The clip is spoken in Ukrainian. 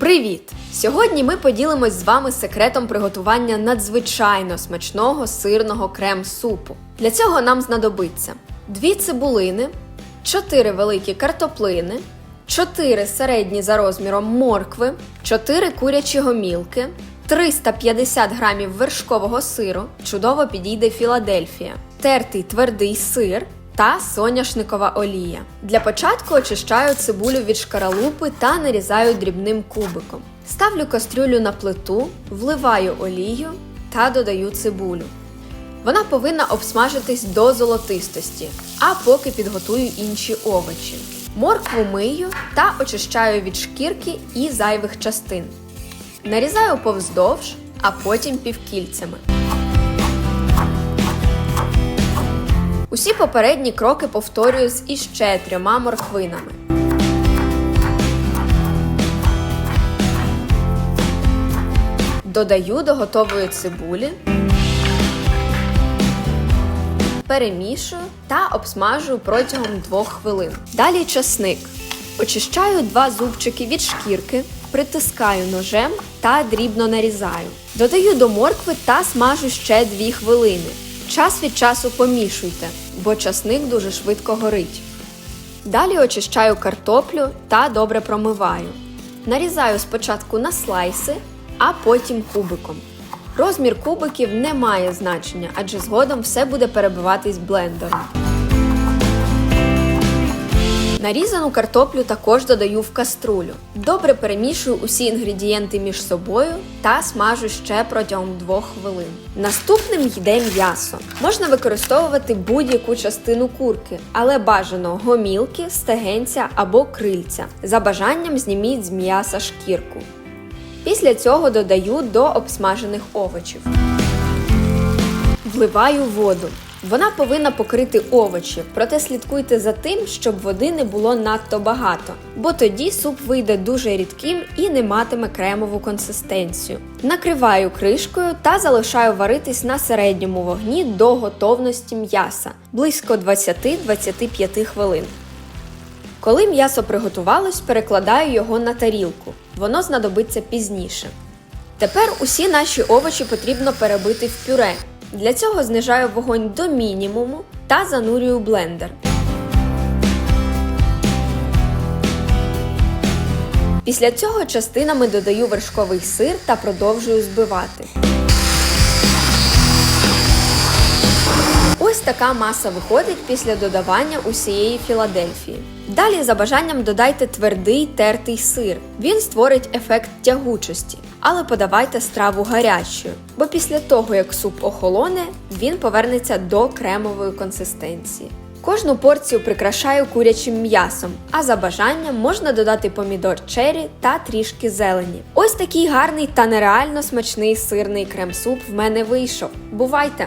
Привіт! Сьогодні ми поділимось з вами секретом приготування надзвичайно смачного сирного крем-супу. Для цього нам знадобиться 2 цибулини, 4 великі картоплини, 4 середні за розміром моркви, 4 курячі гомілки, 350 грамів вершкового сиру, чудово підійде Філадельфія, тертий твердий сир та соняшникова олія. Для початку очищаю цибулю від шкаралупи та нарізаю дрібним кубиком. Ставлю кастрюлю на плиту, вливаю олію та додаю цибулю. Вона повинна обсмажитись до золотистості, а поки підготую інші овочі. Моркву мию та очищаю від шкірки і зайвих частин. Нарізаю повздовж, а потім півкільцями. Усі попередні кроки повторюю з іще трьома морквинами. Додаю до готової цибулі, перемішую та обсмажую протягом 2 хвилин. Далі часник. Очищаю два зубчики від шкірки, притискаю ножем та дрібно нарізаю. Додаю до моркви та смажу ще 2 хвилини. Час від часу помішуйте, бо часник дуже швидко горить. Далі очищаю картоплю та добре промиваю. Нарізаю спочатку на слайси, а потім кубиком. Розмір кубиків не має значення, адже згодом все буде перебиватись блендером. Нарізану картоплю також додаю в каструлю. Добре перемішую усі інгредієнти між собою та смажу ще протягом 2 хвилин. Наступним йде м'ясо. Можна використовувати будь-яку частину курки, але бажано гомілки, стегенця або крильця. За бажанням зніміть з м'яса шкірку. Після цього додаю до обсмажених овочів. Вливаю воду. Вона повинна покрити овочі, проте слідкуйте за тим, щоб води не було надто багато, бо тоді суп вийде дуже рідким і не матиме кремову консистенцію. Накриваю кришкою та залишаю варитись на середньому вогні до готовності м'яса близько 20-25 хвилин. Коли м'ясо приготувалось, перекладаю його на тарілку. Воно знадобиться пізніше. Тепер усі наші овочі потрібно перебити в пюре. Для цього знижаю вогонь до мінімуму та занурюю блендер. Після цього частинами додаю вершковий сир та продовжую збивати. Така маса виходить після додавання усієї Філадельфії. Далі за бажанням додайте твердий тертий сир. Він створить ефект тягучості, але подавайте страву гарячою, бо після того, як суп охолоне, він повернеться до кремової консистенції. Кожну порцію прикрашаю курячим м'ясом, а за бажанням можна додати помідор чері та трішки зелені. Ось такий гарний та нереально смачний сирний крем-суп в мене вийшов. Бувайте!